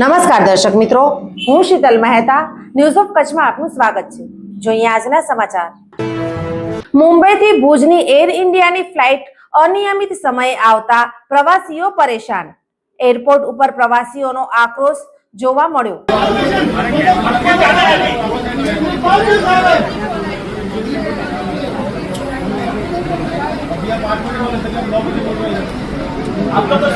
નમસ્કાર દર્શક મિત્રો, હું શીતલ મહેતા ન્યૂઝ ઓફ કચ્છમાં આપનું સ્વાગત છે. જોઈએ આજના સમાચાર. મુંબઈથી ભુજની એર ઇન્ડિયાની ફ્લાઇટ અનિયમિત સમયે આવતા પ્રવાસીઓ પરેશાન. એરપોર્ટ ઉપર પ્રવાસીઓનો આક્રોશ જોવા મળ્યો. આપણા તો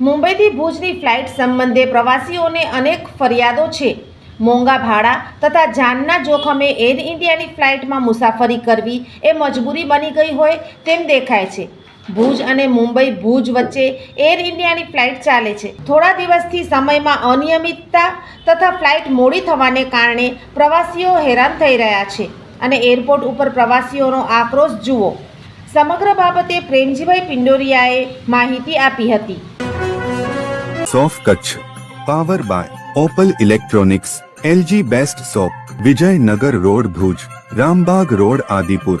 મુંબઈથી ભુજની ફ્લાઇટ સંબંધે પ્રવાસીઓને અનેક ફરિયાદો છે. મોંઘા ભાડા તથા જાનના જોખમે એર ઇન્ડિયાની ફ્લાઇટમાં મુસાફરી કરવી એ મજબૂરી બની ગઈ હોય તેમ દેખાય છે. ભુજ અને મુંબઈ ભુજ વચ્ચે એર ઇન્ડિયાની ફ્લાઇટ ચાલે છે. થોડા દિવસથી સમયમાં અનિયમિતતા તથા ફ્લાઇટ મોડી થવાને કારણે પ્રવાસીઓ હેરાન થઈ રહ્યા છે અને એરપોર્ટ ઉપર પ્રવાસીઓનો આક્રોશ જુઓ. સમગ્ર બાબતે પ્રેમજીભાઈ પિંડોરિયાએ માહિતી આપી હતી. સોફ Kutch, power by Opal electronics, LG best shop Vijaynagar road Bhuj, Rambaug road Adipur.